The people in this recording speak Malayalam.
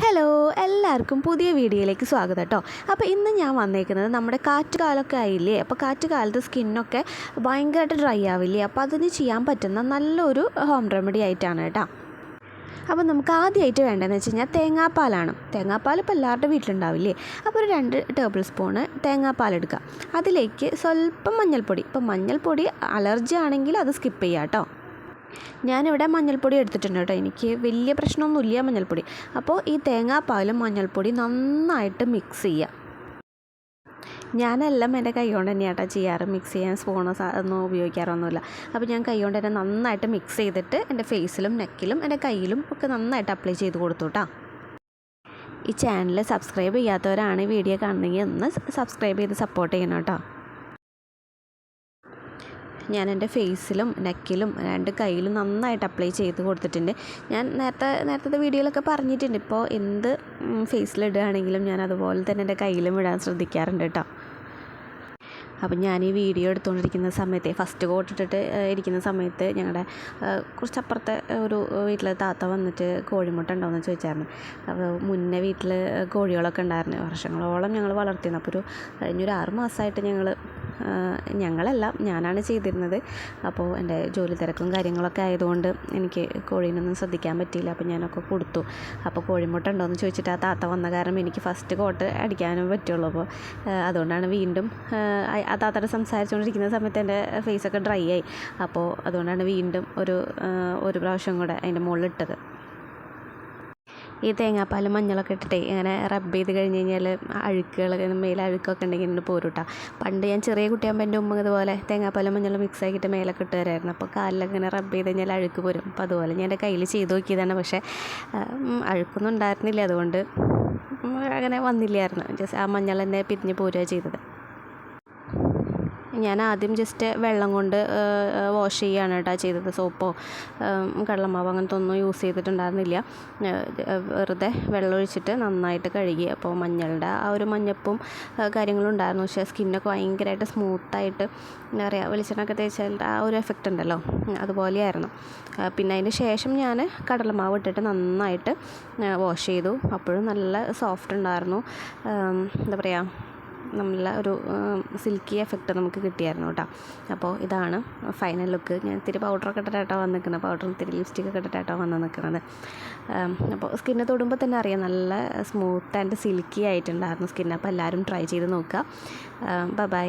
ഹലോ എല്ലാവർക്കും പുതിയ വീഡിയോയിലേക്ക് സ്വാഗതം കേട്ടോ അപ്പോൾ ഇന്ന് ഞാൻ വന്നേക്കുന്നത് നമ്മുടെ കാറ്റ് കാലമൊക്കെ ആയില്ലേ? അപ്പോൾ കാറ്റ് കാലത്ത് സ്കിന്നൊക്കെ ഭയങ്കരമായിട്ട് ഡ്രൈ ആവില്ലേ? അപ്പോൾ അതിന് ചെയ്യാൻ പറ്റുന്ന നല്ലൊരു ഹോം റെമഡി ആയിട്ടാണ് കേട്ടോ അപ്പോൾ നമുക്ക് ആദ്യമായിട്ട് വേണ്ടതെന്ന് വെച്ച് കഴിഞ്ഞാൽ തേങ്ങാപ്പാലാണ്. തേങ്ങാപ്പാൽ ഇപ്പോൾ എല്ലാവരുടെ വീട്ടിലുണ്ടാവില്ലേ? അപ്പോൾ ഒരു രണ്ട് ടേബിൾ സ്പൂണ് തേങ്ങാപ്പാൽ എടുക്കുക. അതിലേക്ക് സ്വല്പം മഞ്ഞൾപ്പൊടി. ഇപ്പോൾ മഞ്ഞൾപ്പൊടി അലർജി ആണെങ്കിൽ അത് സ്കിപ്പ് ചെയ്യാം കേട്ടോ ഞാനിവിടെ മഞ്ഞൾപ്പൊടി എടുത്തിട്ടുണ്ട് കേട്ടോ. എനിക്ക് വലിയ പ്രശ്നമൊന്നുമില്ല മഞ്ഞൾപ്പൊടി. അപ്പോൾ ഈ തേങ്ങാപ്പാലും മഞ്ഞൾപ്പൊടി നന്നായിട്ട് മിക്സ് ചെയ്യുക ഞാനെല്ലാം എന്റെ കൈ കൊണ്ട് തന്നെയാട്ടോ ചെയ്യാറ്. മിക്സ് ചെയ്യാൻ സ്പൂണോ ഒന്നും ഉപയോഗിക്കാറൊന്നുമില്ല. അപ്പോൾ ഞാൻ കൈ കൊണ്ട് തന്നെ നന്നായിട്ട് മിക്സ് ചെയ്തിട്ട് എന്റെ ഫേസിലും നെക്കിലും എന്റെ കയ്യിലും ഒക്കെ നന്നായിട്ട് അപ്ലൈ ചെയ്ത് കൊടുത്തു കേട്ടോ. ഈ ചാനൽ സബ്സ്ക്രൈബ് ചെയ്യാത്തവരാണ് വീഡിയോ കാണുന്നതെങ്കിൽ ഒന്ന് സബ്സ്ക്രൈബ് ചെയ്ത് സപ്പോർട്ട് ചെയ്യണം കേട്ടോ. ഞാൻ എന്റെ ഫേസിലും നെക്കിലും രണ്ട് കയ്യിലും നന്നായിട്ട് അപ്ലൈ ചെയ്ത് കൊടുത്തിട്ടുണ്ട്. ഞാൻ നേരത്തെ നേരത്തെ വീഡിയോയിലൊക്കെ പറഞ്ഞിട്ടുണ്ട്. ഇപ്പോൾ എന്ത് ഫേസിലിടുകയാണെങ്കിലും ഞാൻ അതുപോലെ തന്നെ എന്റെ കയ്യിലും ഇടാൻ ശ്രദ്ധിക്കാറുണ്ട് കേട്ടോ. അപ്പം ഞാൻ ഈ വീഡിയോ എടുത്തുകൊണ്ടിരിക്കുന്ന സമയത്ത് ഫസ്റ്റ് കോട്ട് ഇട്ടിട്ട് ഇരിക്കുന്ന സമയത്ത് ഞങ്ങളുടെ കുറച്ചപ്പുറത്തെ ഒരു വീട്ടിലെ താത്ത വന്നിട്ട് കോഴിമുട്ട ഉണ്ടോയെന്ന് ചോദിച്ചായിരുന്നു. അപ്പോൾ മുന്നേ വീട്ടിൽ കോഴികളൊക്കെ ഉണ്ടായിരുന്നു. വർഷങ്ങളോളം ഞങ്ങൾ വളർത്തിയിരുന്നു. അപ്പോൾ ഒരു കഴിഞ്ഞൊരു ആറ് മാസമായിട്ട് ഞങ്ങൾ ഞങ്ങളല്ല ഞാനാണ് ചെയ്തിരുന്നത്. അപ്പോൾ എന്റെ ജോലി തിരക്കും കാര്യങ്ങളൊക്കെ ആയതുകൊണ്ട് എനിക്ക് കോഴീനൊന്നും ശ്രദ്ധിക്കാൻ പറ്റിയില്ല. അപ്പോൾ ഞാനൊക്കെ കൊടുത്തു. അപ്പോൾ കോഴിമുട്ട ഉണ്ടോയെന്ന് ചോദിച്ചിട്ട് ആ താത്ത വന്ന കാരണം എനിക്ക് ഫസ്റ്റ് കോട്ട് അടിക്കാനും പറ്റുള്ളൂ. അപ്പോൾ അതുകൊണ്ടാണ് വീണ്ടും ആ താത്തയുടെ സംസാരിച്ചുകൊണ്ടിരിക്കുന്ന സമയത്ത് എന്റെ ഫേസൊക്കെ ഡ്രൈ ആയി. അപ്പോൾ അതുകൊണ്ടാണ് വീണ്ടും ഒരു ഒരു പ്രാവശ്യം കൂടെ അതിന്റെ മുകളിൽ ഇട്ടത്. ഈ തേങ്ങാപ്പാലും മഞ്ഞളൊക്കെ ഇട്ടിട്ടേ ഇങ്ങനെ റബ്ബ് ചെയ്ത് കഴിഞ്ഞ് കഴിഞ്ഞാൽ അഴുക്കുകൾ മേലെ അഴുക്കൊക്കെ ഉണ്ടെങ്കിൽ ഇങ്ങനെ പോരുട്ടാ. പണ്ട് ഞാൻ ചെറിയ കുട്ടിയാകുമ്പോൾ എന്റെ ഉമ്മ ഇതുപോലെ തേങ്ങാപ്പാലും മഞ്ഞളും മിക്സ് ആക്കിയിട്ട് മേലൊക്കെ ഇട്ട് തരായിരുന്നു അപ്പോൾ കാലിലൊക്കെ ഇങ്ങനെ റബ്ബ് ചെയ്ത് കഴിഞ്ഞാൽ അഴുക്ക് പോരും. അപ്പോൾ അതുപോലെ ഞാൻ എന്റെ കയ്യിൽ ചെയ്ത് നോക്കിയതാണ്. പക്ഷേ അഴുക്കൊന്നും ഉണ്ടായിരുന്നില്ല. അതുകൊണ്ട് അങ്ങനെ വന്നില്ലായിരുന്നു. ജസ്റ്റ് ആ മഞ്ഞൾ തന്നെ പിരിഞ്ഞ് പോരുക ചെയ്തത്. ഞാൻ ആദ്യം ജസ്റ്റ് വെള്ളം കൊണ്ട് വാഷ് ചെയ്യുകയാണ് കേട്ടോ ചെയ്തത്. സോപ്പോ കടലമാവോ അങ്ങനത്തെ ഒന്നും യൂസ് ചെയ്തിട്ടുണ്ടായിരുന്നില്ല. വെറുതെ വെള്ളം ഒഴിച്ചിട്ട് നന്നായിട്ട് കഴുകി. അപ്പോൾ മഞ്ഞളുടെ ആ ഒരു മഞ്ഞപ്പും കാര്യങ്ങളും ഉണ്ടായിരുന്നു. പക്ഷേ സ്കിന്നൊക്കെ ഭയങ്കരമായിട്ട് സ്മൂത്തായിട്ട് എന്താ പറയുക വെളിച്ചെണ്ണൊക്കെ തേച്ചാൽ ആ ഒരു എഫക്റ്റ് ഉണ്ടല്ലോ. അതുപോലെയായിരുന്നു. പിന്നെ അതിന് ശേഷം ഞാൻ കടലമാവ് ഇട്ടിട്ട് നന്നായിട്ട് വാഷ് ചെയ്തു. അപ്പോഴും നല്ല സോഫ്റ്റ് ഉണ്ടായിരുന്നു. എന്താ പറയുക നല്ല ഒരു സിൽക്കി എഫക്റ്റ് നമുക്ക് കിട്ടിയായിരുന്നു കേട്ടോ. അപ്പോൾ ഇതാണ് ഫൈനൽ ലുക്ക് ഞാൻ ഇത്തിരി പൗഡറൊക്കെ ഇട്ടിട്ടാട്ടോ വന്ന് നിൽക്കുന്നത് പൗഡർ ഇത്തിരി ലിപ്സ്റ്റിക്കൊക്കെ ഇട്ടിട്ടാട്ടോ വന്ന് നിൽക്കുന്നത്. അപ്പോൾ സ്കിന്നെ തൊടുമ്പോൾ തന്നെ അറിയാം നല്ല സ്മൂത്ത് ആൻഡ് സിൽക്കി ആയിട്ടുണ്ടായിരുന്നു സ്കിൻ അപ്പോൾ എല്ലാവരും ട്രൈ ചെയ്ത് നോക്കുക. ബൈ